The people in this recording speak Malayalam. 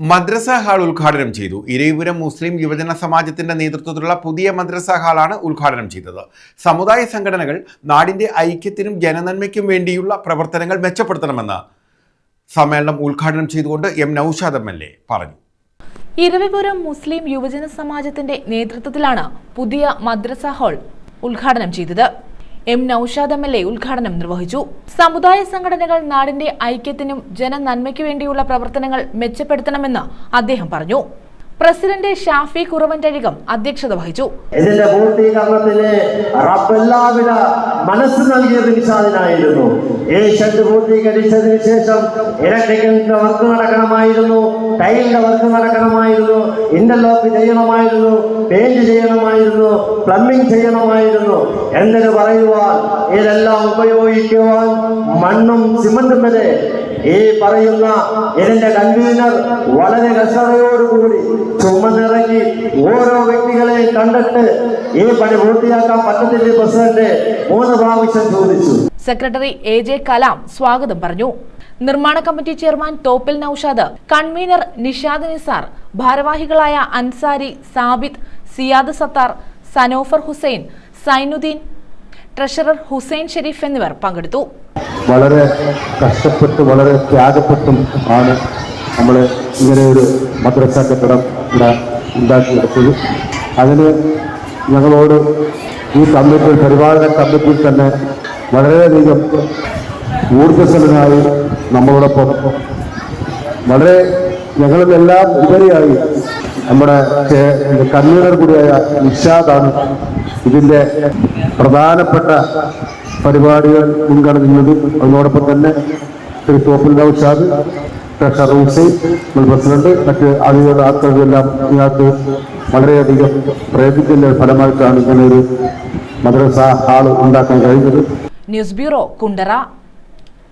മദ്രസ ഹാൾ ഉദ്ഘാടനം ചെയ്തു. ഇരവിപുരം മുസ്ലിം യുവജന സമാജത്തിന്റെ നേതൃത്വത്തിലുള്ള പുതിയ മദ്രസ ഹാളാണ് ഉദ്ഘാടനം ചെയ്തത്. സമുദായ സംഘടനകൾ നാടിന്റെ ഐക്യത്തിനും ജനനന്മയ്ക്കും വേണ്ടിയുള്ള പ്രവർത്തനങ്ങൾ മെച്ചപ്പെടുത്തണമെന്ന് സമ്മേളനം ഉദ്ഘാടനം ചെയ്തുകൊണ്ട് M Noushad M L A Eravipuram. Eravipuram മുസ്ലിം യുവജന സമാജത്തിന്റെ നേതൃത്വത്തിലാണ് പുതിയ മദ്രസ ഹാൾ ഉദ്ഘാടനം ചെയ്തത്. M Noushad M L A ഉദ്ഘാടനം നിർവഹിച്ചു. സമുദായ സംഘടനകൾ നാടിന്റെ ഐക്യത്തിനും ജനനന്മയ്ക്കു വേണ്ടിയുള്ള പ്രവർത്തനങ്ങൾ മെച്ചപ്പെടുത്തണമെന്ന് അദ്ദേഹം പറഞ്ഞു. പ്രസിഡന്റ് ഷാഫി കുറവന്റഴികം അധ്യക്ഷത വഹിച്ചു. ഇതിന്റെ പൂർത്തീകരണത്തിന് റബ്ബെല്ലാവിധ മനസ്സ് നൽകിയത് നിഷാദിനായിരുന്നു ഈ ഷെഡ് പൂർത്തീകരിച്ചതിന് ശേഷം ഇലക്ട്രിക്കലിന്റെ വർക്ക് നടക്കണമായിരുന്നു ടൈലിന്റെ വർക്ക് നടക്കണമായിരുന്നു ഇന്റർലോക്ക് ചെയ്യണമായിരുന്നു പെയിന്റ് പ്ലംബിംഗ് ചെയ്യണമായിരുന്നു. എന്നിട്ട് പറയുവാൻ ഇതെല്ലാം ഉപയോഗിക്കുവാൻ മണ്ണും സിമന്റും വരെ. ഈ പറയുന്ന ഇതിന്റെ കൺവീനർ വളരെ കഷ്ടതയോടുകൂടി ചുമന്നിറങ്ങി ഓരോ വ്യക്തികളെ കണ്ടിട്ട് ഈ പണി പൂർത്തിയാക്കാൻ പറ്റത്തില്ല പ്രസിഡന്റ്. മൂന്ന് പ്രാവശ്യം ചോദിച്ചു. സെക്രട്ടറി എ ജെ കലാം സ്വാഗതം പറഞ്ഞു. നിർമ്മാണ committee chairman Thoppil Noushad convener Nishad Nisar ഭാരവാഹികളായ അൻസാരി സാബിത് സിയാദ് സത്താർ സനോഫർ ഹുസൈൻ സൈനുദ്ദീൻ ട്രഷറർ ഹുസൈൻ ഷെരീഫ് എന്നിവർ പങ്കെടുത്തു. വളരെ കഷ്ടപ്പെട്ട് വളരെ ത്യാഗപ്പെട്ടും ആണ് നമ്മൾ ഇങ്ങനെ ഒരു മദ്രസ കെട്ടിടം ഇവിടെ ഉണ്ടാക്കിയെടുത്തത്. അതിന് ഞങ്ങളോട് ഈ കമ്മിറ്റി പരിപാലന കമ്മിറ്റിയിൽ തന്നെ വളരെയധികം ഊർജസ്വലനായി നമ്മളോടൊപ്പം. വളരെ ഞങ്ങളിലെല്ലാം ഉപരിയായി നമ്മുടെ കൺവീനർ കൂടിയായ നിഷാദാണ് ഇതിന്റെ പ്രധാനപ്പെട്ട പരിപാടികൾ മുൻഗണന അതിനോടൊപ്പം തന്നെ ശ്രീ തോപ്പിൽ നൌഷാദ് ട്രഷറർ ഹുസൈൻ പ്രസിഡന്റ് മറ്റ് ആളുകളുടെ ആൾക്കാരെല്ലാം ഇതിനകത്ത് വളരെയധികം പ്രയത്നത്തിന്റെ ഫലമായിട്ടാണ് ഇങ്ങനെ ഒരു മദ്രസ ഹാൾ ഉണ്ടാക്കാൻ കഴിഞ്ഞത്. News bureau Kundara.